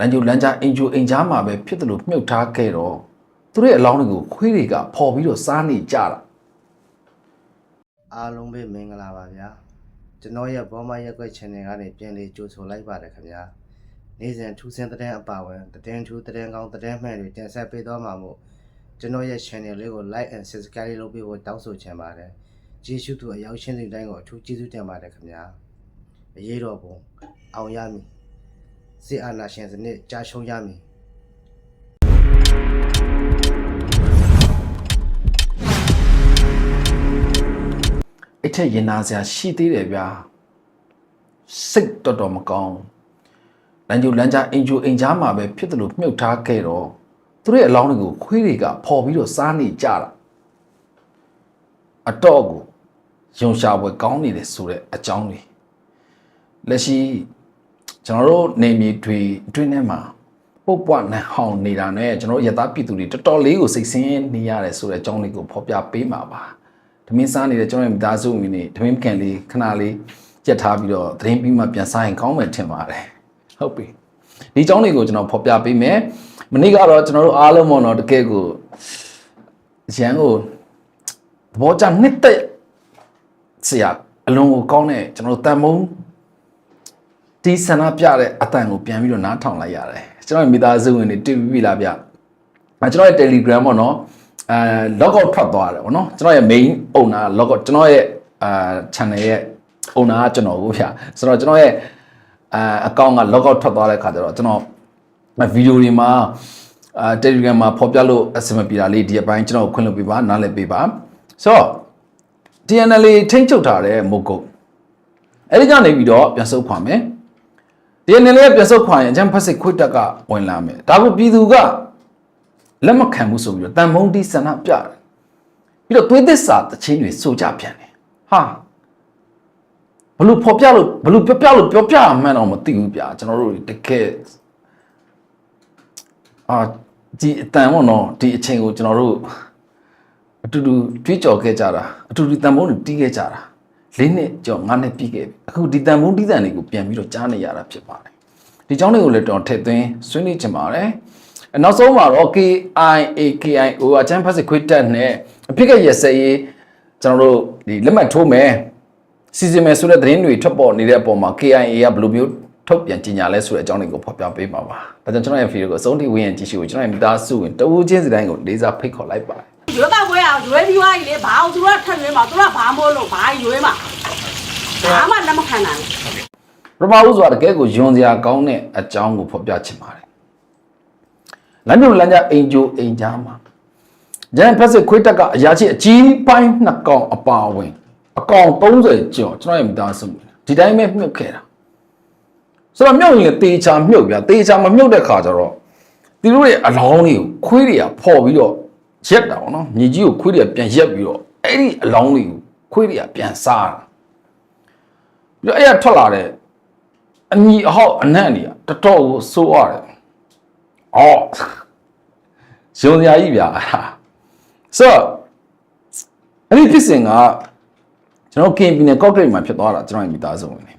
လမ်းကျိုးလမ်းကြားအင်ဂျိုအင်ကြားမှာပဲဖြစ်တယ်လို့မြုပ်ထားခဲ့တော့သူတို့ရဲ့အလောင်းတွေကိုခွေးတွေကဖော်ပြီးတော့စားနေကြတာအားလုံးပဲမင်္ဂလာပါဗျာကျွန်တော်ရဲ့ဘောမရက်ွက် channel ကနေပြန်လေးကြိုဆိုလိုက်ပါတယ်ခင်ဗျာနေ့စဉ်ထူးဆန်းတဲ့အပါဝင်သတင်းထူးသတင်းကောင်းသတင်းမှန်တွေတင်ဆက်ပေးသွားမှာမို့ကျွန်တော်ရဲ့ channel လေးကို like and subscribe လုပ်ပေးဖို့တောင်းဆိုချင်ပါတယ်ကျေးဇူးတူအရောက်ရှင်းတဲ့တိုင်းကိုအထူးကျေးဇူးတင်ပါတယ်ခင်ဗျာအရေးတော်ပုံအောင်ရမည် စစ်အာဏာရှင်စနစ်ကြာရှုံးရမည်အဲ့ထက်ရင်နာစရာရှိသေးတယ်ဗျာစိတ်တော်တော်မကောင်းလမ်းကျိုးလမ်းကြားအင်ဂျိုအင်ကြားမှာပဲဖြစ်တယ်လို့မြုပ်ထားခဲ့တော့သူတို့ရဲ့အလောင်းတွေကိုခွေးတွေကဖော်ပြီးတော့စားနေကြတာအတော့ကိုယုံရှာပွဲကောင်းနေတယ်ဆိုတဲ့အကြောင်းတွေလက်ရှိ ကျွန်တော်တို့နေမြေတွေအတွင်းထဲမှာပုတ်ပွားနဟောင်နေတာနဲ့ကျွန်တော်တို့ရသားပြည်သူတွေတော်တော်လေးကိုစိတ်ဆင်းနေရတယ်ဆိုတဲ့အကြောင်းလေးကိုဖော်ပြပေးမှာပါဓမင်းစားနေတဲ့ကျွန်တော်ရဲ့မိသားစုဝင်နေဓမင်းကန်လေးခဏလေးကြက်ထားပြီးတော့သတင်းပြီးမှပြန်စားရင်ကောင်းမယ်ထင်ပါတယ်ဟုတ်ပြီဒီအကြောင်းလေးကိုကျွန်တော်ဖော်ပြပေးမယ်မနေ့ကတော့ကျွန်တော်တို့အားလုံးပေါ့နော်တကယ်ကိုရန်ကိုသဘောကျနှစ်သက်ဆရာအလုံးကိုကောင်းတဲ့ကျွန်တော်တို့တန်မုံ ဒီဆန္ဒပြတဲ့အတန်ကိုပြန်ပြီးတော့နားထောင်လိုက်ရတယ်ကျွန်တော်ရဲ့မိသားစုဝင်တွေတွေ့ပြီလားဗျအဲကျွန်တော်ရဲ့ Telegram ပေါ့နော်အဲ log out ထွက်သွားတယ်ဗောနော်ကျွန်တော်ရဲ့ main owner log out ကျွန်တော်ရဲ့အာ channel ရဲ့ owner ကကျွန်တော်ကိုဗျဆိုတော့ကျွန်တော်ရဲ့အာ account က log out ထွက်သွားတဲ့ခါကျတော့ကျွန်တော်ဗီဒီယိုတွေမှာအာ Telegram မှာဖော်ပြလို့အဆင်မပြေတာလေးဒီအပိုင်းကျွန်တော်ကိုခွင့်လွှတ်ပေးပါနားလည်ပေးပါဆိုတော့ TNL ထိမ့်ချုပ်ထားတဲ့မုတ်ကုတ်အဲ့ဒီကနေပြီးတော့ပြန်ဆုတ်ခွာမယ် TNL ရဲ့ပြန်ဆုတ်ခွာရင်အချမ်းဖက်စစ်ခွတ်တက်ကဝင်လာမယ်ဒါကိုပြည်သူကလက်မခံဘူးဆိုပြီးတော့တန်မုံတီးဆန္ဒပြတယ်ပြီးတော့သွေးသစ္စာတချင်းတွေစိုးကြပြန်တယ်ဟာဘလို့ဖော်ပြလို့ဘလို့ပြောပြလို့ပြောပြမှန်းတော့မသိဘူးဗျာကျွန်တော်တို့တကယ်အာဒီအတန်ပေါ့နော်ဒီအချိန်ကိုကျွန်တော်တို့အတူတူကြွေးကြော်ခဲ့ကြတာအတူတူတန်ဖိုးတွေတီးခဲ့ကြတာ လေးနှစ်ကြော်ငါးနှစ်ပြီးခဲ့ပြီအခုဒီတန်ဖိုးတီးတန်တွေကိုပြန်ပြီးတော့ကြားနေရတာဖြစ်ပါတယ်ဒီကြောင်းတွေကိုလည်းတော်ထည့်သွင်းဆွေးနွေးချင်ပါတယ်အနောက်ဆုံးမှာတော့ KIA KIO အချမ်းဖက်စစ်ခွေးတက်နဲ့အဖြစ်ကရစရေးကျွန်တော်တို့ဒီလက်မှတ်ထိုးမယ်စီစဉ်မယ်ဆိုတဲ့သတင်းတွေထွက်ပေါ်နေတဲ့အပေါ်မှာ KIA ကဘယ်လိုမျိုးထုတ်ပြန်ကြေညာလဲဆိုတဲ့အကြောင်းတွေကိုဖော်ပြပေးပါပါဒါကြောင့်ကျွန်တော်ရဲ့ဗီဒီယိုကိုအဆုံးထိဝင်ရင်ကြည့်ရှုဖို့ကျွန်တော်ရဲ့မိသားစုဝင်တဦးချင်းစီတိုင်းကိုလေးစားဖိတ်ခေါ်လိုက်ပါတယ် ရွေးကောက်ပွဲအောင်ရွေးပြီးသွားပြီလေဘာအောင်သူတို့ကထပ်ရွေးမှာသူတို့ကဘာမို့လို့ဘာရွေးမှာဘာမှလက်မခံနိုင်ဘူးပထမဦးစွာတကယ်ကိုယွန်စရာကောင်းတဲ့အကြောင်းကိုဖော်ပြချင်ပါတယ်။လမ်းမြလမ်းကြအိမ်ကျိုးအိမ်ကြားမှာဂျန်ဖက်စစ်ခွေးတက်ကအရာရှိအကြီးပိုင်းနှစ်ကောင်အပါအဝင်အကောင်30ကျော်ကျွန်တော်ရဲ့မိသားစုဒီတိုင်းပဲမြုပ်ခဲ့တာဆိုတော့မြုပ်ရင်လေတေချာမြုပ်ပြတေချာမမြုပ်တဲ့ခါကျတော့သူတို့ရဲ့အလောင်းတွေကိုခွေးတွေကဖော်ပြီးတော့ ရက်တာပေါ့နော်မြေကြီးကိုခွေးတွေကပြန်ရက်ပြီးတော့အဲ့ဒီအလောင်းတွေကိုခွေးတွေကပြန်စားတာပြီးတော့အဲ့ရထွက်လာတဲ့အညီအဟောက်အနံ့နေတတော်ကိုစိုးရတယ်။အော်ရုံစရာကြီးဗျာ။ဆိုတော့အဲ့ဒီဖြစ်စဉ်ကကျွန်တော်ကင်ပီနယ်ကော့ဂရိတ်မှာဖြစ်သွားတာကျွန်တော်ရဲ့မိသားစုဝင်နေ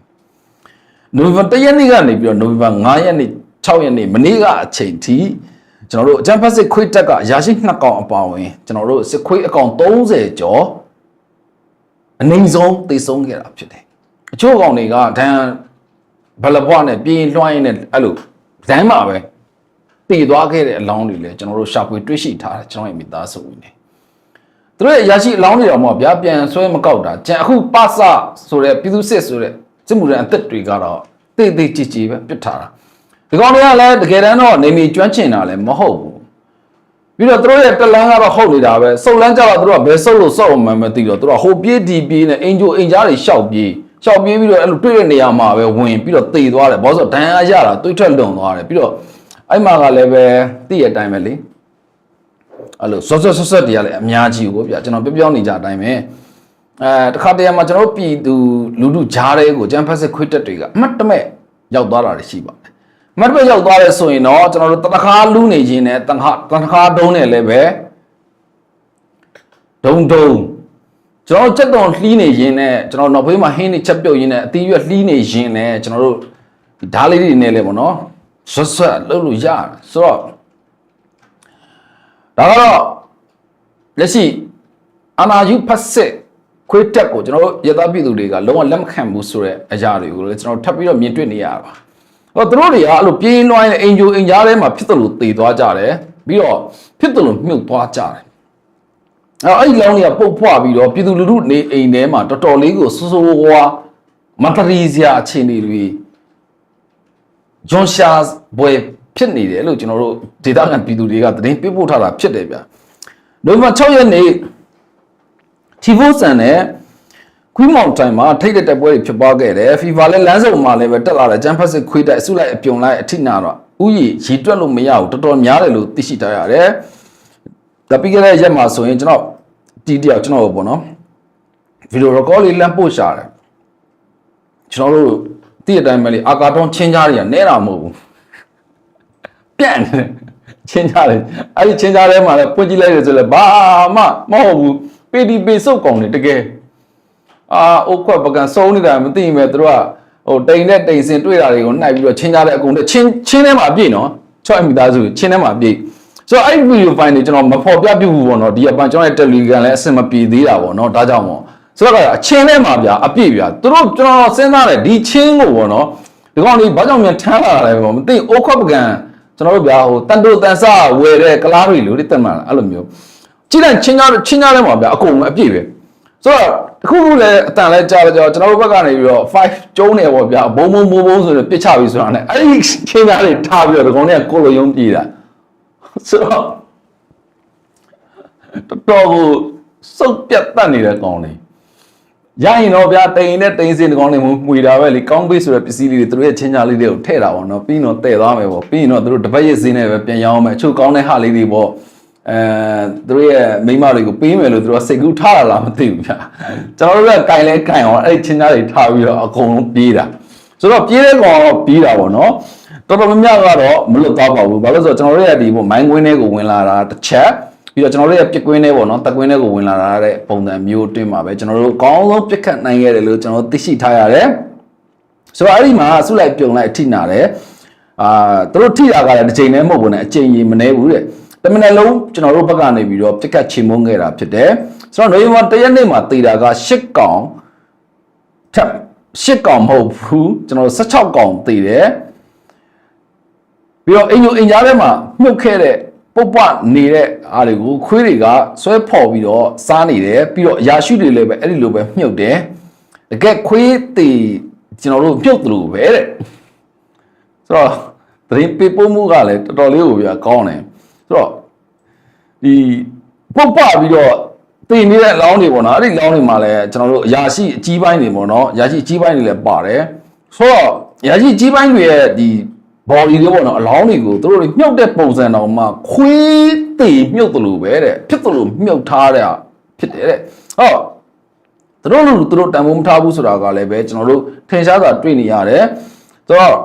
။နိုဝင်ဘာ1ရက်နေ့ကနေပြီးတော့နိုဝင်ဘာ9ရက်နေ့6ရက်နေ့မနေ့ကအချိန်ထိ ကျွန်တော်တို့အကြံဖတ်စစ်ခွေးတက်ကအရာရှိနှစ်ကောင်အပါဝင်ကျွန်တော်တို့စစ်ခွေးအကောင်30ကျော်အနိုင်ဆုံးသေဆုံးခဲ့တာဖြစ်တယ်။အချို့ကောင်တွေကဒဏ်ဘလဘွားနဲ့ပြင်းလွှိုင်းနဲ့အဲ့လိုဇမ်းမှာပဲတည်သွားခဲ့တဲ့အလောင်းတွေလည်းကျွန်တော်တို့ရှာဖွေတွေ့ရှိထားတယ်ကျွန်တော်ရဲ့မိသားစုဝင်နေသူတို့ရဲ့ရရှိအလောင်းတွေတော့မဟုတ်ဗျာပြန်ဆွဲမကောက်တာကြံအခုပစဆိုတဲ့ပြည်သူစစ်ဆိုတဲ့စစ်မှုရန်အသက်တွေကတော့တိတ်တိတ်ကြည်ကြည်ပဲပြစ်ထားတာ ဒီကောင်တွေကလည်းတကယ်တမ်းတော့နေမီကျွမ်းကျင်တာလည်းမဟုတ်ဘူးပြီးတော့သူတို့ရဲ့တလန်းကတော့ဟုတ်နေတာပဲစုပ်လန်းကြတော့သူတို့ကဘယ်စုပ်လို့စုပ်အောင်မှမသိတော့သူတို့ကဟိုပြေးဒီပြေးနဲ့အင်ဂျိုအင်ကြားတွေရှောက်ပြေးရှောက်ပြေးပြီးတော့အဲ့လိုတွေ့တဲ့နေရာမှာပဲဝင်ပြီးတော့တေသွားတယ်ဘာလို့ဆိုတော့ဒဏ်ရာရတာတွေးထွက်လွန်သွားတယ်ပြီးတော့အဲ့မှာကလည်းပဲသိရတဲ့အတိုင်းပဲလေအဲ့လိုဆော့ဆော့ဆော့ဆော့တရားလည်းအများကြီးကိုဗျာကျွန်တော်ပြောပြောနေကြအတိုင်းပဲအဲတခါတည်းမှာကျွန်တော်တို့ပြည်သူလူထုဂျားတွေကိုဂျမ်ဖက်စစ်ခွေးတက်တွေကအမှတ်တမဲ့ရောက်သွားတာတွေရှိပါတယ်အ မှတ်တမဲ့ရောက်သွားတယ်ဆိုရင်တော့ကျွန်တော်တို့တခါလူနေခြင်းနဲ့တခါတခါတုံးနေလည်းပဲဒုံဒုံကျွန်တော်ချက်တော်လှီးနေရင်နဲ့ကျွန်တော်နောက်ဖေးမှာဟင်းနေချက်ပြုတ်ရင်းနဲ့အသီးရွက်လှီးနေရင်နဲ့ကျွန်တော်တို့ဓားလေးတွေနဲ့လည်းပေါ့နော်ဆွတ်ဆွတ်လုပ်လို့ရတယ်ဆိုတော့ဒါကတော့လက်ရှိအာနာယူဖတ်စစ်ခွေးတက်ကိုကျွန်တော်တို့ရသပြည်သူတွေကလုံးဝလက်မခံဘူးဆိုတဲ့အရာတွေကိုလည်းကျွန်တော်ထပ်ပြီးတော့မြင်တွေ့နေရတာပါ ဟောသူတို့တွေကအဲ့လိုပြေးလွှားရင်အင်ဂျိုအင်ကြားထဲမှာဖြစ်တယ်လို့တည်သွားကြတယ်ပြီးတော့ဖြစ်တယ်လို့မြုပ်သွားကြတယ်အဲ့အဲ့ဒီလောင်းတွေကပုတ်ဖွားပြီးတော့ပြည်သူလူထုနေအိမ်ထဲမှာတော်တော်လေးကိုစိုးစိုးဝါးမတရီစရာအခြေအနေတွေဂျွန်ရှာဘွယ်ဖြစ်နေတယ်လို့ကျွန်တော်တို့ဒေတာကန်ပြည်သူတွေကသတင်းပေးပို့ထားတာဖြစ်တယ်ဗျာနိုဝင်ဘာ6ရက်နေ့တီဖိုဆန်နဲ့ ခွီးမောင်တိုင်မှာထိတ်တဲ့တက်ပွဲတွေဖြစ်ပွားခဲ့တယ် FIFA လည်းလမ်းစုံမှာလည်းပဲတက်လာတယ်ဂျမ်ဖတ်စစ်ခွေးတက်အစုလိုက်အပြုံလိုက်အထိနာတော့ဥယျရီတွက်လို့မရဘူးတော်တော်များတယ်လို့သိရှိထားရတယ်ဒါပြီးခဲ့တဲ့ရက်မှာဆိုရင်ကျွန်တော်တီတယောက်ကျွန်တော်ပေါ့နော်ဗီဒီယို record လေးလမ်းပို့ရှာတယ်ကျွန်တော်တို့တိတဲ့အတိုင်းပဲလေအာကာတွန်းချင်းကြားတွေကနဲတာမဟုတ်ဘူးပြန့်တယ်ချင်းကြားတယ်အဲ့ဒီချင်းကြားထဲမှာလည်းပွင့်ကြည့်လိုက်တယ်ဆိုလည်းဘာမှမဟုတ်ဘူးပေတီပေစုတ်ကောင်တယ်တကယ် အာအုတ်ခွက်ပကံစုံနေတာမသိရင်ပဲသူတို့ကဟိုတိန်နဲ့တိန်စင်တွေ့တာတွေကိုနှိုက်ပြီးတော့ချင်းကြတဲ့အကုန်နဲ့ချင်းချင်းထဲမှာအပြည့်နော်ချော့မိသားစုချင်းထဲမှာအပြည့်ဆိုတော့အဲ့ဒီဗီဒီယိုဖိုင်တွေကျွန်တော်မဖော်ပြပြဘူးပေါ့နော်ဒီအပန်ကျွန်တော်ရဲ့တယ်လီဂရမ်လည်းအဆင်မပြေသေးတာပေါ့နော်ဒါကြောင့်ပေါ့ဆိုတော့အချင်းထဲမှာဗျာအပြည့်ဗျာသူတို့ကျွန်တော်စဉ်းစားတယ်ဒီချင်းကိုပေါ့နော်ဒီကောင်လေးဘာကြောင့်မြန်ထမ်းလာတာလဲပေါ့မသိအုတ်ခွက်ပကံကျွန်တော်တို့ဗျာဟိုတန်တိုတန်ဆဝယ်တဲ့ကလားတွေလို့တိတက်မှန်အဲ့လိုမျိုးကြည့်လိုက်ချင်းကြချင်းကြထဲမှာဗျာအကုန်အပြည့်ပဲဆိုတော့ တခုခုလည်းအတန်လဲကြားတော့ကျွန်တော်တို့ဘက်ကနေပြီးတော့5ကျုံးနေပေါ့ဗျာဘုံဘုံဘုံဘုံဆိုတော့ပစ်ချပြီဆိုတာ ਨੇ အဲ့ဒီချင်းသားတွေထားပြီးတော့ဒီကောင်တွေကကိုလိုယုံပြေးတာဆိုတော့တော်တော်ကိုစုပ်ပြတ်တတ်နေတဲ့ကောင်တွေရရင်တော့ဗျာတိန်နဲ့တိန်စင်ဒီကောင်တွေမှွေတာပဲလေကောင်းပေးဆိုတဲ့ပစ္စည်းလေးတွေသူတို့ရဲ့ချင်းကြားလေးတွေကိုထည့်တာပေါ့နော်ပြီးရင်တော့တည့်သွားမယ်ပေါ့ပြီးရင်တော့သူတို့တပတ်ရက်စင်းနဲ့ပဲပြန်ရောင်းမယ်အချို့ကောင်းတဲ့ဟာလေးတွေပေါ့ အဲသူတို့ရဲ့မိန်းမတွေကိုပေးမယ်လို့သူတို့ကစိတ်ကူးထားတာလားမသိဘူးဗျာကျွန်တော်တို့ကကင်လဲကင်အောင်အဲ့ဒီချင်းသားတွေထားပြီးတော့အကုန်လုံးပြေးတာဆိုတော့ပြေးတဲ့ကောင်ကတော့ပြေးတာပေါ့နော်တော်တော်များများကတော့မလွတ်သွားပါဘူးဘာလို့လဲဆိုတော့ကျွန်တော်တို့ရဲ့ဒီပေါ့မိုင်းကွင်းတွေကိုဝင်လာတာတစ်ချက်ပြီးတော့ကျွန်တော်တို့ရဲ့ပြစ်ကွင်းတွေပေါ့နော်တက်ကွင်းတွေကိုဝင်လာတာတဲ့ပုံစံမျိုးတွင်းမှာပဲကျွန်တော်တို့အကောင်းဆုံးပြစ်ခတ်နိုင်ခဲ့တယ်လို့ကျွန်တော်တို့သိရှိထားရတယ်ဆိုတော့အဲ့ဒီမှာဆုလိုက်ပြုံလိုက်အထိနာတယ်အာသူတို့ထိတာကလည်းတစ်ချိန်နဲ့မဟုတ်ဘူးနဲ့အချိန်ကြီးမနေဘူးတဲ့ တမနယ်လုံးကျွန်တော်တို့ဘက်ကနေပြီးတော့ပြက်ကတ်ချေမုန်းခဲ့တာဖြစ်တယ်ဆိုတော့နိုဝင်ဘာ၁ရက်နေ့မှာတည်တာက၈ကောင်ထပ်၈ကောင်မဟုတ်ဘူးကျွန်တော်တို့16ကောင်တည်တယ်ပြီးတော့အင်ဂျိုအင်ကြားထဲမှာမြုပ်ခဲ့တဲ့ပုတ်ပနေတဲ့အားတွေကိုခွေးတွေကဆွဲဖော်ပြီးတော့စားနေတယ်ပြီးတော့အရာရှိတွေလည်းပဲအဲ့ဒီလိုပဲမြုပ်တယ်တကယ်ခွေးတေကျွန်တော်တို့မြုပ်သလိုပဲတဲ့ဆိုတော့သတင်းပေးပို့မှုကလည်းတော်တော်လေးကိုပြကောင်းတယ် ဆိုတော့ဒီပုတ်ပပြီးတော့တည်နေတဲ့အလောင်းတွေပေါ့နော်အဲ့ဒီလောင်းတွေမှာလည်းကျွန်တော်တို့အရာရှိအကြီးပိုင်းတွေပေါ့နော်အရာရှိအကြီးပိုင်းတွေလည်းပါတယ်ဆိုတော့အရာရှိအကြီးပိုင်းတွေရဲ့ဒီ body တွေပေါ့နော်အလောင်းတွေကိုသူတို့တွေမြုပ်တဲ့ပုံစံတော်မှာခွေးတည်မြုပ်တယ်လို့ပဲတဲ့ဖြစ်တယ်လို့မြုပ်ထားတဲ့ဖြစ်တယ်တဲ့ဟောသူတို့လူသူတို့တန်ဖိုးမထားဘူးဆိုတာကလည်းပဲကျွန်တော်တို့ထင်ရှားစွာတွေ့နေရတယ်ဆိုတော့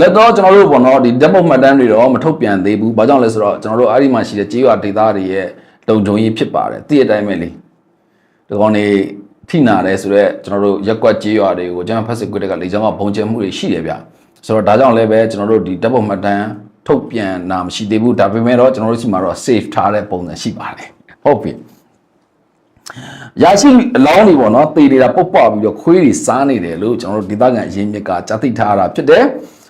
လက်တော့ကျွန်တော်တို့ပေါ့နော်ဒီဓာတ်ပုံမှတ်တမ်းတွေတော့မထုတ်ပြန်သေးဘူး။ဘာကြောင့်လဲဆိုတော့ကျွန်တော်တို့အဲ့ဒီမှာရှိတဲ့ကြေးရွာဒေသတွေရဲ့လုံခြုံရေးဖြစ်ပါတယ်။သိတဲ့အတိုင်းပဲလေ။ဒီကောင်နေထိနာတယ်ဆိုတော့ကျွန်တော်တို့ရက်ကွက်ကြေးရွာတွေကိုကျွန်တော်ဖက်စစ်ကွက်ကလေကြောင်းကဘုံကျဲမှုတွေရှိတယ်ဗျ။ဆိုတော့ဒါကြောင့်လည်းပဲကျွန်တော်တို့ဒီဓာတ်ပုံမှတ်တမ်းထုတ်ပြန်တာမရှိသေးဘူး။ဒါပေမဲ့တော့ကျွန်တော်တို့စီမှာတော့ save ထားတဲ့ပုံစံရှိပါတယ်။ဟုတ်ပြီ။ရရှိအလောင်းတွေပေါ့နော်တေနေတာပုတ်ပွားပြီးတော့ခွေးတွေစားနေတယ်လို့ကျွန်တော်တို့ဒေသခံအရင်းမြစ်ကကြားသိထားတာဖြစ်တယ်။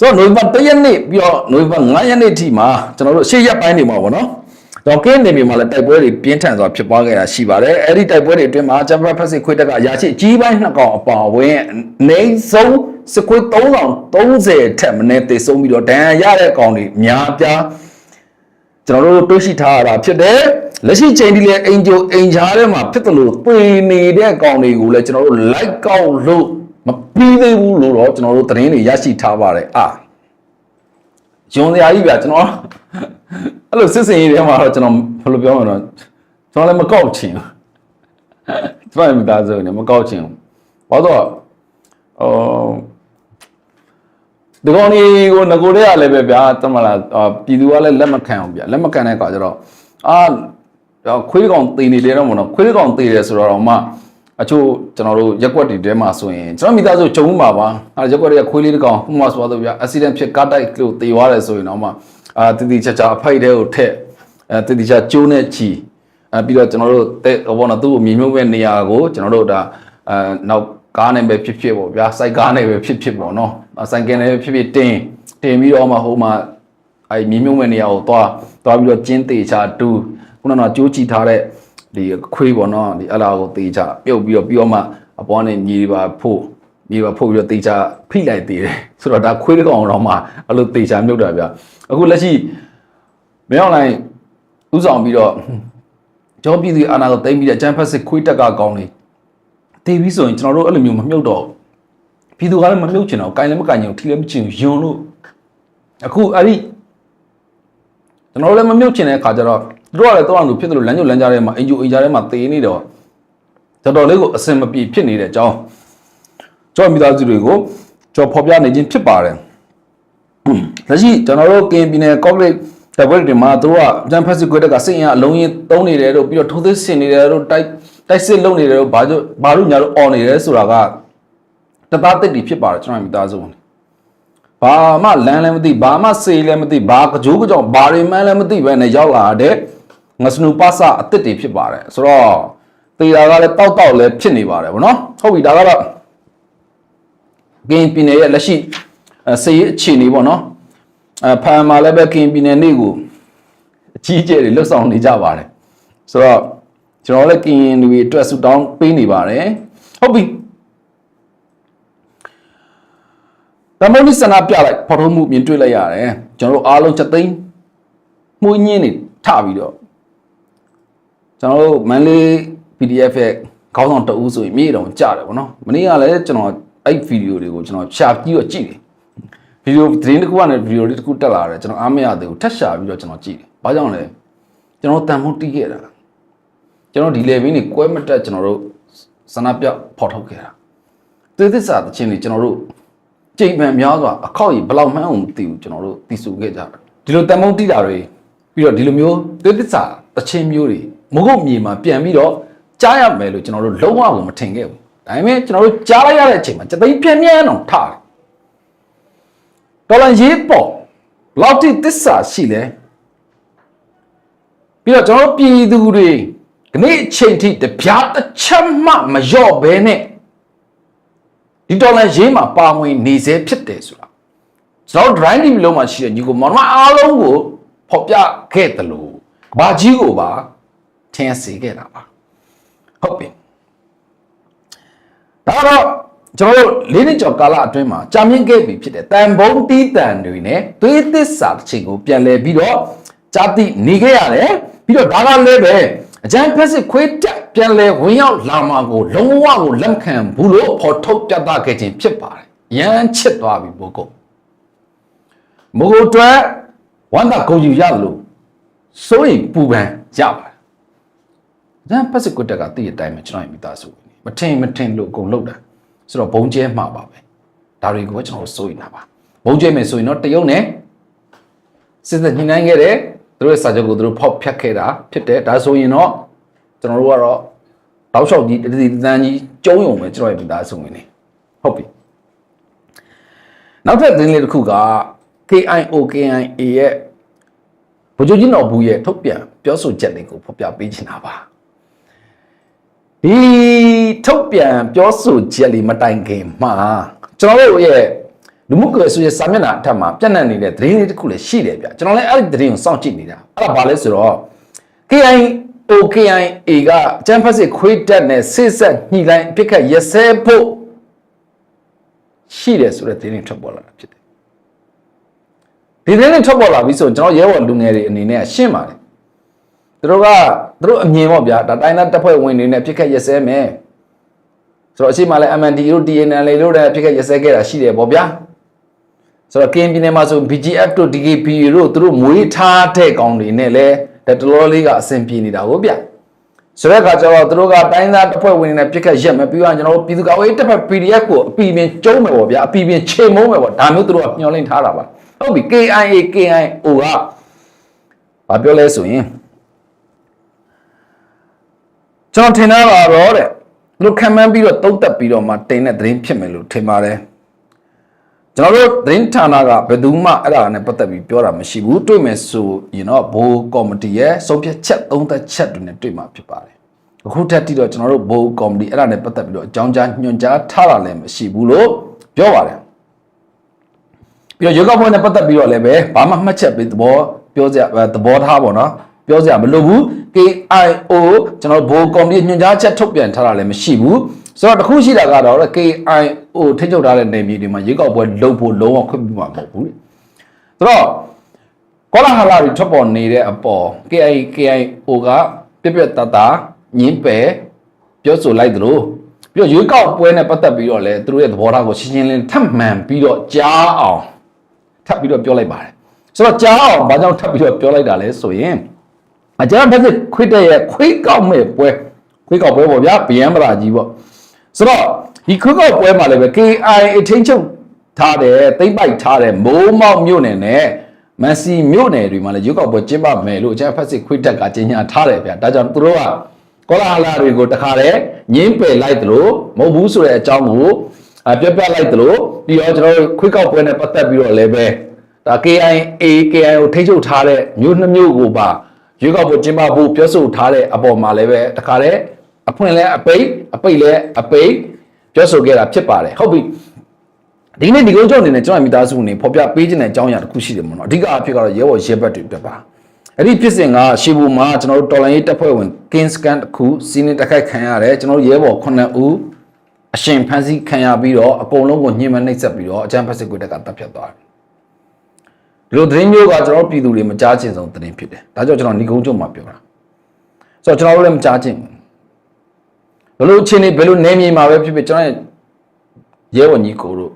ဆိုတော့နိုဝင်ဘာ1ရက်နေ့ပြီးတော့နိုဝင်ဘာ9ရက်နေ့ထိမှာကျွန်တော်တို့ရှေ့ရက်ပိုင်းနေမှာပေါ့နော်။တော့ကင်းနေပြီမှာလည်းတိုက်ပွဲတွေပြင်းထန်စွာဖြစ်ပွားခဲ့တာရှိပါတယ်။အဲ့ဒီတိုက်ပွဲတွေအတွင်းမှာဂျပန်ဖက်စစ်ခွေးတက်ကအရာရှိကြီးပိုင်းနှစ်ကောင်အပါအဝင်နေဆုံးစကွေး3030ထက်မနည်းတေဆုံးပြီးတော့ဒဏ်ရာရတဲ့ကောင်တွေအများပြားကျွန်တော်တို့တွေးရှိထားရတာဖြစ်တယ်လက်ရှိချိန်ဒီလေအင်ဂျိုအင်ဂျားထဲမှာဖြစ်တယ်လို့တွေးနေတဲ့ကောင်တွေကိုလည်းကျွန်တော်တို့ like ကောက်လို့ မပြီးသေးဘူးလို့တော့ကျွန်တော်တို့သတင်းတွေရရှိထားပါတယ်အာဂျွန်စရာကြီးဗျာကျွန်တော်အဲ့လိုစစ်စင်ရေးထဲမှာတော့ကျွန်တော်ဘယ်လိုပြောမလဲတော့ကျွန်တော်လည်းမကောက်ချင်ဘူးကျွန်တော်မိသားစုနဲ့မကောက်ချင်ဘူးဘာလို့တော့ဟိုဒီကောင်လေးကိုငကိုတွေကလည်းပဲဗျာတမလားအာပြည်သူကလည်းလက်မခံအောင်ဗျာလက်မခံတဲ့အခါကျတော့အာခွေးကောင်တည်နေတယ်တော့မဟုတ်တော့ခွေးကောင်တည်တယ်ဆိုတော့မှ အချို့ကျွန်တော်တို့ရက်ကွက်တွေထဲမှာဆိုရင်ကျွန်တော်မိသားစုဂျုံမှာပါအဲရက်ကွက်တွေကခွေးလေးတစ်ကောင်ဥပမာဆိုတော့ဗျာ accident ဖြစ်ကားတိုက်လို့တေသွားတယ်ဆိုရင်တော့မှအာတတိချာချာအဖိုက်တဲ့ကိုထက်အဲတတိချာကျိုးနဲ့ချီအဲပြီးတော့ကျွန်တော်တို့တဲ့ဟောပေါ့နော်သူ့ကိုမြင်မြုပ်မဲ့နေရာကိုကျွန်တော်တို့ဒါအဲနောက်ကားနဲ့ပဲဖြစ်ဖြစ်ပေါ့ဗျာစိုက်ကားနဲ့ပဲဖြစ်ဖြစ်ပေါ့နော်စိုက်ကယ်နဲ့ပဲဖြစ်ဖြစ်တင်တင်ပြီးတော့မှဟိုမှာအဲမြင်မြုပ်မဲ့နေရာကိုသွားသွားပြီးတော့ကျင်းသေးချာတူခုနကကြိုးချီထားတဲ့ ဒီခွေးပေါ့နော်ဒီအလားကိုတေးချပြုတ်ပြီးတော့ပြီးတော့မှအပေါ်နဲ့ညီပါဖို့ညီပါဖို့ပြီးတော့တေးချဖိလိုက်သေးတယ်ဆိုတော့ဒါခွေးတစ်ကောင်တော့မှအဲ့လိုတေးချမြုပ်တာဗျအခုလက်ရှိမင်းအောင်လိုင်းဥဆောင်ပြီးတော့ကျောင်းပြည်သူအာနာကိုတိမ့်ပြီးတဲ့အချမ်းဖက်စစ်ခွေးတက်ကကောင်းနေတေးပြီးဆိုရင်ကျွန်တော်တို့အဲ့လိုမျိုးမမြုပ်တော့ပြည်သူကလည်းမမြုပ်ချင်တော့ကိုင်လည်းမကိုင်ချင်ဘူးထီလည်းမချင်ဘူးယွန်းလို့အခုအဲ့ဒီကျွန်တော်တို့လည်းမမြုပ်ချင်တဲ့အခါကျတော့သူ တို့ကလည်းတော့လူဖြစ်တယ်လို့လမ်းညွှန်လမ်းကြားထဲမှာအင်ဂျူအင်ဂျာထဲမှာတေးနေတော့တော်တော်လေးကိုအစင်မပြေဖြစ်နေတဲ့အကြောင်းကျွန်တော်မိသားစုတွေကိုကျွန်တော်ဖော်ပြနေခြင်းဖြစ်ပါတယ်လက်ရှိကျွန်တော်တို့ကင်ပြည်နယ်ကော့ဂရိတ်တပွဲတွေမှာသူတို့ကဂျမ်ဖက်စစ်ကွေတက်ကစိတ်ရအလုံးရင်တုံးနေတယ်တို့ပြီးတော့ထိုးသစ်ဆင်နေတယ်တို့တိုက်တိုက်စစ်လုပ်နေတယ်တို့ဘာလို့ဘာလို့ညာလို့អော်နေတယ်ဆိုတာကတသားတစ်တွေဖြစ်ပါတယ်ကျွန်တော်မိသားစုဝင်ဘာမှလမ်းလည်းမသိဘာမှစေးလည်းမသိဘာကြိုးကြောင်ဘာတွေမှန်းလည်းမသိပဲနဲ့ရောက်လာတဲ့ ငစနူပါစာအစ်စ်တွေဖြစ်ပါတယ်ဆိုတော့တေတာကလည်းတောက်တောက်လည်းဖြစ်နေပါတယ်ဗောနော်ဟုတ်ပြီဒါကတော့ကင်းပြည်နယ်ရဲ့လက်ရှိအဲစေးအခြေအနေပေါ့နော်အဲဖန်မှာလည်းပဲကင်းပြည်နယ်နေ့ကိုအကြီးအကျယ်တွေလှုပ်ဆောင်နေကြပါတယ်ဆိုတော့ကျွန်တော်လည်းကင်းလူတွေအတွက်ဆူတောင်းပေးနေပါတယ်ဟုတ်ပြီတမုန်နိစနာပြလိုက်ဖော်ထုတ်မှုမြင်တွေ့လိုက်ရတယ်ကျွန်တော်တို့အားလုံးချက်သိမ်းမှုညင်းနေထပြီးတော့ ကျွန်တော်တို့မန်လေး PDF ရဲ့ခေါင်းဆောင်တအူးဆိုရင်မြေတောင်ကြားတယ်ဗောနော်မနေ့ကလည်းကျွန်တော်အဲ့ဗီဒီယိုတွေကိုကျွန်တော်ရှာပြီးတော့ကြည့်တယ်ဗီဒီယိုသတင်းတစ်ခုကနေဗီဒီယိုလေးတစ်ခုတက်လာတယ်ကျွန်တော်အားမရသေးဘူးထက်ရှာပြီးတော့ကျွန်တော်ကြည့်တယ်ဘာကြောင့်လဲကျွန်တော်တန်ဖိုးတီးခဲ့တာကျွန်တော်ဒီ level နေကွဲမတက်ကျွန်တော်တို့စနပြဖော်ထုတ်ခဲ့တာသေသစ္စာတခြင်းတွေကျွန်တော်တို့ကြိမ်ပန်များစွာအခောက်ကြီးဘယ်လောက်မှန်းအောင်မသိဘူးကျွန်တော်တို့သိစုခဲ့ကြတယ်ဒီလိုတန်ဖိုးတီးတာတွေပြီးတော့ဒီလိုမျိုးသေသစ္စာတခြင်းမျိုးတွေ မဟုတ်မြေမှာပြန်ပြီးတော့ကြားရမယ်လို့ကျွန်တော်တို့လုံးဝကိုမထင်ခဲ့ဘူးဒါပေမဲ့ကျွန်တော်တို့ကြားလိုက်ရတဲ့အချိန်မှာစသိမ်းပြင်းပြင်းအောင်ထားတယ်တော်လန်ရေးပေါ်ဘလောက်တိသစ္စာရှိလဲပြီးတော့ကျွန်တော်တို့ပြည်သူတွေဒီနေ့အချိန်ထိတပြားတစ်ချက်မှမလျော့ဘဲနဲ့ဒီတော်လန်ရေးမှာပါဝင်နေစေဖြစ်တယ်ဆိုတာကျွန်တော် drive ဒီလုံးမှာရှိတဲ့ညီကိုမောင်မအားလုံးကိုဖော်ပြခဲ့တယ်လို့ကဘာကြီးကိုပါ ထင်စေခဲ့တာပါဟုတ်ပြီဒါတော့ကျွန်တော်တို့လေးနှစ်ကျော်ကာလအတွင်းမှာကြာမြင့်ခဲ့ပြီဖြစ်တဲ့တန်ဘုံတီးတန်တွေနဲ့သွေးသစ္စာတစ်ချိန်ကိုပြန်လဲပြီးတော့ကြာတိနေခဲ့ရတယ်ပြီးတော့ဒါကလည်းပဲအကြံဖက်စစ်ခွေးတက်ပြန်လဲဝင်ရောက်လာမှာကိုလုံးဝကိုလက်မခံဘူးလို့ဖော်ထုတ်ပြသခဲ့ခြင်းဖြစ်ပါတယ်ရမ်းချစ်သွားပြီဘိုးကုတ်မဟုတ်အတွက်ဝမ်းသာကုန်ယူရလို့စိုးရိမ်ပူပန်ရပါ တယ်။ဒါပတ်စကွတ်တက်ကတည့်တဲ့အတိုင်းပဲကျွန်တော်မိသားစုဝင်နေမထင်မထင်လို့အကုန်လောက်တာဆိုတော့ဘုံကျဲမှာပါပဲ။ဒါတွေကိုကျွန်တော်စိုးရိမ်တာပါ။ဘုံကျဲမယ်ဆိုရင်တော့တရုတ်နဲ့စစ်သက်ညှိနှိုင်းခဲ့တယ်သူတို့ရဲ့စာချုပ်ကိုသူတို့ဖောက်ဖျက်ခဲ့တာဖြစ်တယ်ဒါဆိုရင်တော့ကျွန်တော်တို့ကတော့တောက်လျှောက်ကြီးတတိတန်းကြီးကျုံးယုံပဲကျွန်တော်ရဲ့မိသားစုဝင်နေဟုတ်ပြီနောက်ထပ်သတင်းလေးတစ်ခုက KIO KIA ရဲ့ဗိုလ်ချုပ်ကြီးတော်ဘူးရဲ့ထုတ်ပြန်ပြောဆိုချက်တွေကိုဖော်ပြပေးချင်တာပါ ဒီထုတ်ပြန်ပြောဆိုချက်လေးမတိုင်ခင်မှာကျွန်တော်တို့ရဲ့လူမှုကွယ်ဆိုရဲ့စာမျက်နှာအထက်မှာပြန့်နှံ့နေတဲ့သတင်းလေးတစ်ခုလည်းရှိတယ်ဗျကျွန်တော်လည်းအဲ့ဒီသတင်းကိုစောင့်ကြည့်နေတာအဲ့ဒါဘာလဲဆိုတော့ KIO KIA ကကျန်းဖက်စစ်ခွေးတက်နဲ့စစ်ဆက်ညှိလိုက်ပြစ်ခတ်ရစဲဖို့ရှိတယ်ဆိုတဲ့သတင်းထွက်ပေါ်လာတာဖြစ်တယ်ဒီသတင်းတွေထွက်ပေါ်လာပြီဆိုရင်ကျွန်တော်ရဲဘော်လူငယ်တွေအနေနဲ့ရှင်းပါတယ်သူတို့က သူတို့အမြင်ပေါ့ဗျာဒါတိုင်းသားတပ်ဖွဲ့ဝင်တွေနဲ့ပြစ်ခတ်ရစဲမယ်ဆိုတော့အရှိမလဲ MND တို့ TNL တို့လည်းပြစ်ခတ်ရစဲခဲ့တာရှိတယ်ပေါ့ဗျာဆိုတော့ KN ပြည်နယ်မှာဆို BGF တို့ DKP တို့သူတို့မွေးထားတဲ့ကောင်တွေနဲ့လည်းတတော်လေးကအဆင်ပြေနေတာဟုတ်ဗျဆိုတဲ့အခါကျတော့သူတို့ကတိုင်းသားတပ်ဖွဲ့ဝင်တွေနဲ့ပြစ်ခတ်ရက်မယ်ပြီးတော့ကျွန်တော်တို့ပြည်သူ့ကာကွယ်ရေးတပ်ဖွဲ့ PDF ကိုအပီပင်ကျုံးမယ်ပေါ့ဗျာအပီပင်ချိန်မုံးမယ်ပေါ့ဒါမျိုးသူတို့ကမျှော်လင့်ထားတာပါဟုတ်ပြီ KIA KIO ကဘာပြောလဲဆိုရင် ကျွန်တော်ထင်တာပါတော့တဲ့သူတို့ခံမှန်းပြီးတော့တုံးတက်ပြီးတော့မှတင်တဲ့သတင်းဖြစ်မယ်လို့ထင်ပါတယ်ကျွန်တော်တို့သတင်းဌာနကဘယ်သူမှအဲ့ဒါနဲ့ပတ်သက်ပြီးပြောတာမရှိဘူးတွေ့မယ်ဆိုရင်တော့ဘိုးကော်မတီရဲ့ဆုံးဖြတ်ချက်သုံးသက်ချက်တွေနဲ့တွေ့မှာဖြစ်ပါတယ်အခုတက်တိတော့ကျွန်တော်တို့ဘိုးကော်မတီအဲ့ဒါနဲ့ပတ်သက်ပြီးတော့အကြောင်းကြားညွှန်ကြားထားတာလည်းမရှိဘူးလို့ပြောပါတယ်ပြီးတော့ရွေးကောက်ပွဲနဲ့ပတ်သက်ပြီးတော့လည်းပဲဘာမှမှတ်ချက်ပေးသဘောပြောစရာအဲသဘောထားပေါ့နော် ပြောစရာမလိုဘူး KIO ကျွန်တော်တို့ဘိုးကော်မတီညွှန်ကြားချက်ထုတ်ပြန်ထားတာလည်းမရှိဘူးဆိုတော့တခုရှိတာကတော့ KIO ထိချုပ်ထားတဲ့နေပြည်တော်မှာရွေးကောက်ပွဲလုပ်ဖို့လုံးဝခွင့်ပြုမှာမဟုတ်ဘူးလေဆိုတော့ကောလာဟလာတွေထွက်ပေါ်နေတဲ့အပေါ် KI KIO ကပြက်ပြက်တတညင်းပယ်ပြောဆိုလိုက်သလိုပြီးတော့ရွေးကောက်ပွဲနဲ့ပတ်သက်ပြီးတော့လည်းသူတို့ရဲ့သဘောထားကိုရှင်းရှင်းလင်းလင်းထပ်မှန်ပြီးတော့ကြားအောင်ထပ်ပြီးတော့ပြောလိုက်ပါတယ်ဆိုတော့ကြားအောင်ဘာကြောင့်ထပ်ပြီးတော့ပြောလိုက်တာလဲဆိုရင် အကြမ်းဖက်စစ်ခွေးတဲ့ရဲ့ခွေးကောက်မဲ့ပွဲခွေးကောက်ပွဲပေါ့ဗျာဗျံမရာကြီးပေါ့ဆိုတော့ဒီခွေးကောက်ပွဲမှာလည်းပဲ KI အထင်းချုပ်ထားတယ်တိမ့်ပိုက်ထားတယ်မိုးမောက်မြို့နယ်နဲ့မန်စီမြို့နယ်တွေမှာလည်းရွေးကောက်ပွဲကျင်းပမယ်လို့အကြမ်းဖက်စစ်ခွေးတက်ကကြေညာထားတယ်ဗျာဒါကြောင့်သူတို့ကကောလာဟလာတွေကိုတခါတည်းငင်းပယ်လိုက်သလိုမဟုတ်ဘူးဆိုတဲ့အကြောင်းကိုအပြပြလိုက်သလိုပြီးတော့ကျွန်တော်တို့ခွေးကောက်ပွဲနဲ့ပတ်သက်ပြီးတော့လည်းပဲဒါ KIA KIA ကိုထိချုပ်ထားတဲ့မြို့နှစ်မြို့ကိုပါ ရွေးကောက်ပွဲကျင်းပဖို့ပြောဆိုထားတဲ့အပေါ်မှာလည်းပဲတခါတည်းအဖွင့်လဲအပိတ်အပိတ်လဲအပိတ်ပြောဆိုခဲ့တာဖြစ်ပါတယ်ဟုတ်ပြီဒီနေ့ဒီကုန်းချုပ်အနေနဲ့ကျွန်တော်မိသားစုအနေနဲ့ဖော်ပြပေးခြင်းတဲ့အကြောင်းအရာတစ်ခုရှိတယ်မဟုတ်နော်အဓိကအဖြစ်ကတော့ရဲဘော်ရဲဘက်တွေပြပါအဲ့ဒီဖြစ်စဉ်ကရှေဘူမှာကျွန်တော်တို့တော်လိုင်းရေးတပ်ဖွဲ့ဝင် King Scan တစ်ခုစီးနေတက်ခိုက်ခံရတယ်ကျွန်တော်တို့ရဲဘော်9ဦးအရှင်ဖမ်းဆီးခံရပြီးတော့အကုန်လုံးကိုညှဉ်းပန်းနှိပ်စက်ပြီးတော့အကြမ်းဖက်စစ်ကွေတက်ကတပ်ဖြတ်သွားတယ် ဒီလိုသတင်းမျိုးကကျွန်တော်တို့ပြည်သူတွေမကြားချင်ဆုံးသတင်းဖြစ်တယ်ဒါကြောင့်ကျွန်တော်ညီကုန်းချုပ်မှာပြောတာဆိုတော့ကျွန်တော်တို့လည်းမကြားချင်ဘူးဘယ်လိုအခြေအနေဘယ်လိုနေမြေမှာပဲဖြစ်ဖြစ်ကျွန်တော်ရဲ့ရဲဘော်ညီကိုတို့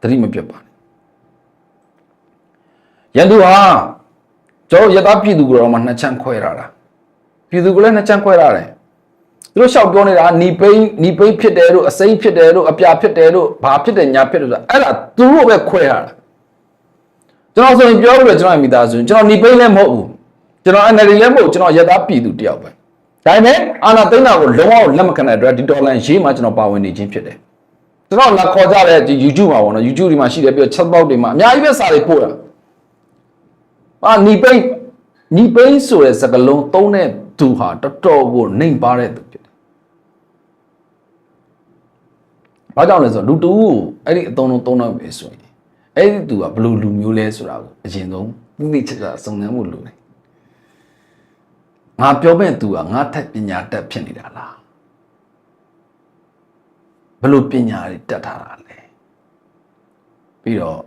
သတိမပြတ်ပါနဲ့ရန်သူဟာကျွန်တော်ရသားပြည်သူကိုတော့မှနှစ်ချမ်းခွဲရတာပြည်သူကလည်းနှစ်ချမ်းခွဲရတယ်သူတို့ရှောက်ပြောနေတာနီပိန်းနီပိန်းဖြစ်တယ်လို့အစိမ့်ဖြစ်တယ်လို့အပြာဖြစ်တယ်လို့ဘာဖြစ်တယ်ညာဖြစ်တယ်ဆိုတာအဲ့ဒါသူတို့ပဲခွဲရတာ ကျွန်တော်ဆိုရင်ပြောလို့ကျွန်တော်မိသားစုကျွန်တော်နီပိန်းလည်းမဟုတ်ဘူးကျွန်တော် NLD လည်းမဟုတ်ကျွန်တော်ရသားပြည်သူတယောက်ပဲဒါပေမဲ့အာနာသိန်းတာကိုလုံးဝလက်မခံတဲ့အတွက်ဒီဒေါ်လာရေးမှာကျွန်တော်ပါဝင်နေခြင်းဖြစ်တယ်ကျွန်တော်လာခေါ်ကြတဲ့ဒီ YouTube မှာပေါ့နော် YouTube ဒီမှာရှိတယ်ပြီးတော့ chat box တွေမှာအများကြီးပဲစာတွေပို့တာအာနီပိန်းနီပိန်းဆိုတဲ့စကားလုံးသုံးတဲ့သူဟာတော်တော်ကိုနှိမ်ပါတဲ့သူဖြစ်တယ်။ဘာကြောင့်လဲဆိုတော့လူတူကိုအဲ့ဒီအသုံးလုံးသုံးတော့ပဲဆိုရင် အဲ့ဒီသူကဘယ်လိုလူမျိုးလဲဆိုတာကိုအရင်ဆုံးသိသိချာချာစုံစမ်းဖို့လိုတယ်။ငါပြောမဲ့သူကငါထက်ပညာတတ်ဖြစ်နေတာလား။ဘယ်လိုပညာတွေတတ်ထားတာလဲ။ပြီးတော့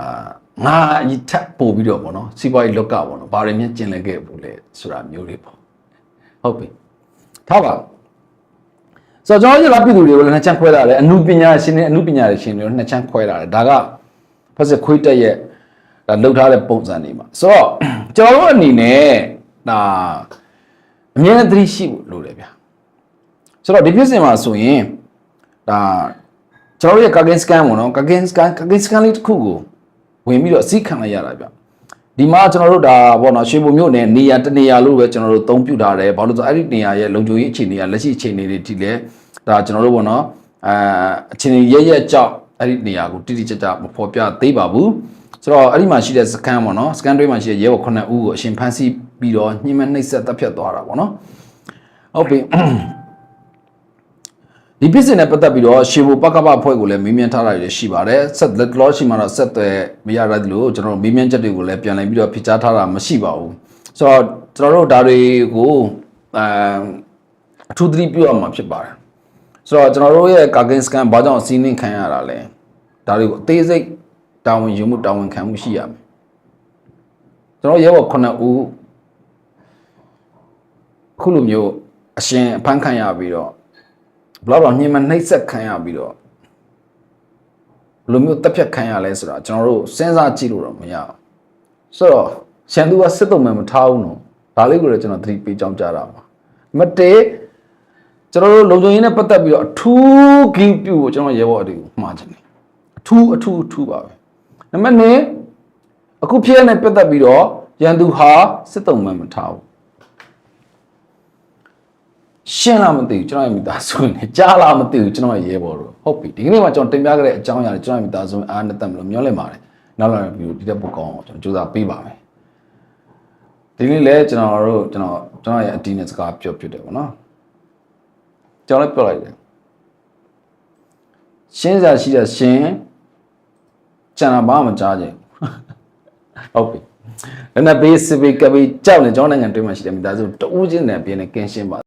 အာငါအရင်ထပ်ပို့ပြီးတော့ဗောနော်စီးပွားရေးလောကဗောနော်ဘာတွေမြင်ကျင်လဲခဲ့ဘူးလဲဆိုတာမျိုးတွေပေါ့ဟုတ်ပြီထားပါ ဆိုတော့ကျွန်တော်ရလာပြည်သူတွေကိုလည်းနှစ်ချမ်းခွဲလာတယ်အမှုပညာရှင်တွေအမှုပညာရှင်တွေကိုနှစ်ချမ်းခွဲလာတယ်ဒါကဖက်စစ်ခွေးတက်ရဲ့ဒါလှုပ်ထားတဲ့ပုံစံတွေမှာဆိုတော့ကျွန်တော်တို့အနေနဲ့ဒါအမြဲတမ်းသတိရှိဖို့လိုတယ်ဗျာဆိုတော့ဒီဖြစ်စဉ်မှာဆိုရင်ဒါကျွန်တော်တို့ရဲ့ Kagen scan ပေါ့နော် Kagen scan Kagen scan လေးတစ်ခုကိုဝင်ပြီးတော့အစည်းခံလိုက်ရတာဗျ ဒီမှာကျွန်တော်တို့ဒါပေါ့နော်ရွှေဘုံမြို့နယ်နေရာတနေရာလို့ပဲကျွန်တော်တို့သုံးပြထားတယ်ဘာလို့လဲဆိုအဲ့ဒီနေရာရဲ့လုံခြုံရေးအခြေအနေကလက်ရှိအခြေအနေတွေဒီလဲဒါကျွန်တော်တို့ပေါ့နော်အဲအခြေအနေရရက်ကြောက်အဲ့ဒီနေရာကိုတိတိကျကျမဖော်ပြသေးပါဘူးဆိုတော့အဲ့ဒီမှာရှိတဲ့စကန်ပေါ့နော်စကန်တွေမှာရှိတဲ့ရဲဘော်9ဦးကိုအရှင်ဖမ်းဆီးပြီးတော့ညှိမနှိပ်စက်တပ်ဖြတ်သွားတာပေါ့နော်ဟုတ်ပြီ ဒီပြစ်စင်နဲ့ပတ်သက်ပြီးတော့ရှေဘူပကပအဖွဲ့ကိုလည်းမေးမြန်းထားတာတွေရှိပါတယ်ဆက်လက်လောရှိမှာတော့ဆက်သွယ်မရရသလိုကျွန်တော်တို့မေးမြန်းချက်တွေကိုလည်းပြန်လည်ပြီးတော့ဖြေကြားထားတာမရှိပါဘူးဆိုတော့ကျွန်တော်တို့ဒါတွေကိုအမ်အထူးသတိပြုရမှာဖြစ်ပါတယ်ဆိုတော့ကျွန်တော်တို့ရဲ့ Kagen scan ဘာကြောင့်စီးနှင်းခံရတာလဲဒါတွေကိုအသေးစိတ်တာဝန်ယူမှုတာဝန်ခံမှုရှိရမယ်ကျွန်တော်ရဲဘော်9ဦးခုလိုမျိုးအရှင်အဖမ်းခံရပြီးတော့ ဘလောက်တော့ညှင်မနှိပ်စက်ခံရပြီးတော့ဘယ်လိုမျိုးတက်ဖြတ်ခံရလဲဆိုတာကျွန်တော်တို့စဉ်းစားကြည့်လို့တော့မရဘူးဆိုတော့ရှန်သူကစစ်တုံးမှမထားဘူးနော်ဒါလေးကိုလည်းကျွန်တော်သတိပေးကြောင်းကြားတာပါမတေးကျွန်တော်တို့လုံခြုံရေးနဲ့ပတ်သက်ပြီးတော့အထူးဂိမ်းပြုကိုကျွန်တော်ရဲဘော်အတူမှားချင်တယ်အထူးအထူးအထူးပါပဲနံပါတ်1အခုဖြစ်ရတဲ့ပတ်သက်ပြီးတော့ရန်သူဟာစစ်တုံးမှမထားဘူး ရှင်းလားမသိဘူးကျွန်တော်ရဲ့မိသားစုဝင်နဲ့ကြားလားမသိဘူးကျွန်တော်ရဲ့ရဲဘော်တို့ဟုတ်ပြီဒီကနေ့မှာကျွန်တော်တင်ပြခဲ့တဲ့အကြောင်းအရာတွေကျွန်တော်ရဲ့မိသားစုဝင်အားနဲ့တက်မလို့မျှော်လင့်ပါတယ်နောက်လာဗီဒီယိုဒီတက်ပို့ကောင်းအောင်ကျွန်တော်ကြိုးစားပေးပါမယ်ဒီနေ့လည်းကျွန်တော်တို့ကျွန်တော်ကျွန်တော်ရဲ့အတီးနဲ့စကားပြောပြတယ်ပေါ့နော်ကျွန်တော်လည်းပြောလိုက်တယ်ရှင်းစားရှိတဲ့ရှင်းကျန်တာဘာမှမကြားခြင်းဟုတ်ပြီလည်းနဘေးစပီကဘီကြောက်နေကျွန်တော်နိုင်ငံတွင်းမှာရှိတဲ့မိသားစုတဦးချင်းနဲ့ပြင်းနေကင်းရှင်းပါ